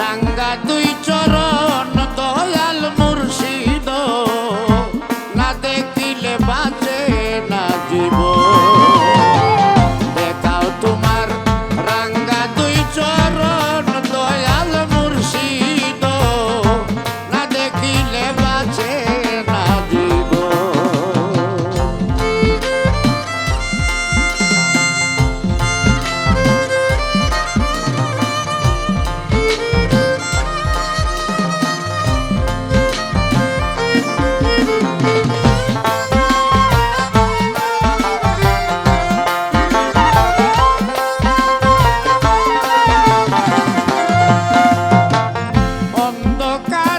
রাঙ্গা তুই চরণ দয়াল মুর্শিদ। tocar.